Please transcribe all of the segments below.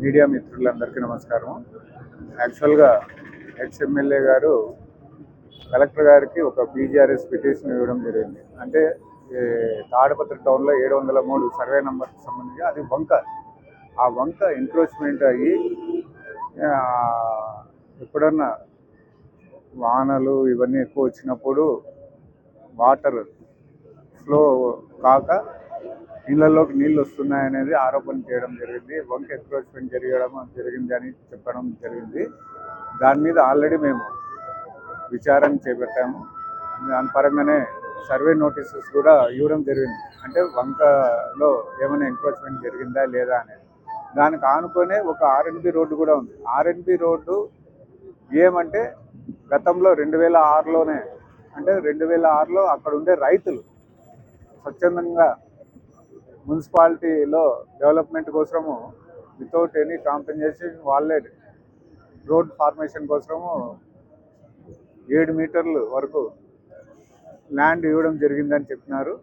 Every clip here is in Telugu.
మీడియా మిత్రులందరికీ నమస్కారం. యాక్చువల్గా ఎక్స్ గారు కలెక్టర్ గారికి ఒక బీజీఆర్ఎస్ పిటిషన్ ఇవ్వడం జరిగింది. అంటే ఈ తాడపత్రి టౌన్లో ఏడు వందల మూడు సర్వే నెంబర్కి సంబంధించి అది వంక. ఆ వంక ఎంక్రోచ్మెంట్ అయ్యి ఎప్పుడన్నా వానలు ఇవన్నీ ఎక్కువ వచ్చినప్పుడు వాటర్ ఫ్లో కాక నీళ్ళలోకి నీళ్ళు వస్తున్నాయనేది ఆరోపణ చేయడం జరిగింది. వంక ఎన్క్రోచ్మెంట్ జరగడం జరిగింది అని చెప్పడం జరిగింది. దాని మీద ఆల్రెడీ మేము విచారణ చేపట్టాము. దాని పరంగానే సర్వే నోటీసెస్ కూడా ఇవ్వడం జరిగింది. అంటే వంకలో ఏమైనా ఎంక్రోచ్మెంట్ జరిగిందా లేదా అనేది. దానికి ఆనుకొనే ఒక ఆర్ఎన్బి రోడ్డు కూడా ఉంది. ఆర్ఎన్బి రోడ్డు ఏమంటే గతంలో రెండు వేల ఆరులోనే అంటే రెండు వేల ఆరులో అక్కడ ఉండే రైతులు స్వచ్ఛందంగా మున్సిపాలిటీలో డెవలప్మెంట్ కోసము వితౌట్ ఎనీ కాంపెన్సేషన్ వాళ్ళే రోడ్ ఫార్మేషన్ కోసము ఏడు మీటర్లు వరకు ల్యాండ్ ఇవ్వడం జరిగిందని చెప్పినారు.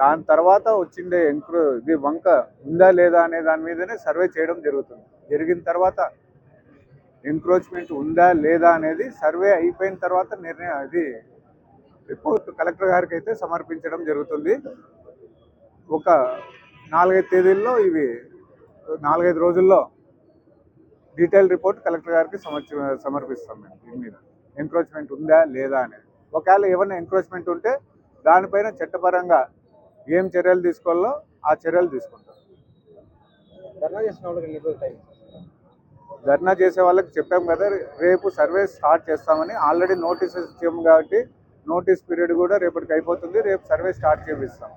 దాని తర్వాత వచ్చిండే ఎంక్రో ఇది వంక ఉందా లేదా అనే దాని మీదనే సర్వే చేయడం జరుగుతుంది. జరిగిన తర్వాత ఎంక్రోచ్మెంట్ ఉందా లేదా అనేది సర్వే అయిపోయిన తర్వాత నిర్ణయం అది రిపోర్ట్ కలెక్టర్ గారికి అయితే సమర్పించడం జరుగుతుంది. ఒక నాలుగైదు తేదీల్లో ఇవి నాలుగైదు రోజుల్లో డీటెయిల్ రిపోర్ట్ కలెక్టర్ గారికి సమర్చ సమర్పిస్తాం మేము దీని మీద. ఎంక్రోచ్మెంట్ ఉందా లేదా అనేది. ఒకవేళ ఏమైనా ఎంక్రోచ్మెంట్ ఉంటే దానిపైన చట్టపరంగా ఏం చర్యలు తీసుకోవాలో ఆ చర్యలు తీసుకుంటాం. ధర్నా చేసే వాళ్ళకి చెప్పాం కదా రేపు సర్వే స్టార్ట్ చేస్తామని. ఆల్రెడీ నోటీసెస్ ఇచ్చాము కాబట్టి నోటీస్ పీరియడ్ కూడా రేపటికి అయిపోతుంది. రేపు సర్వే స్టార్ట్ చేపిస్తాం.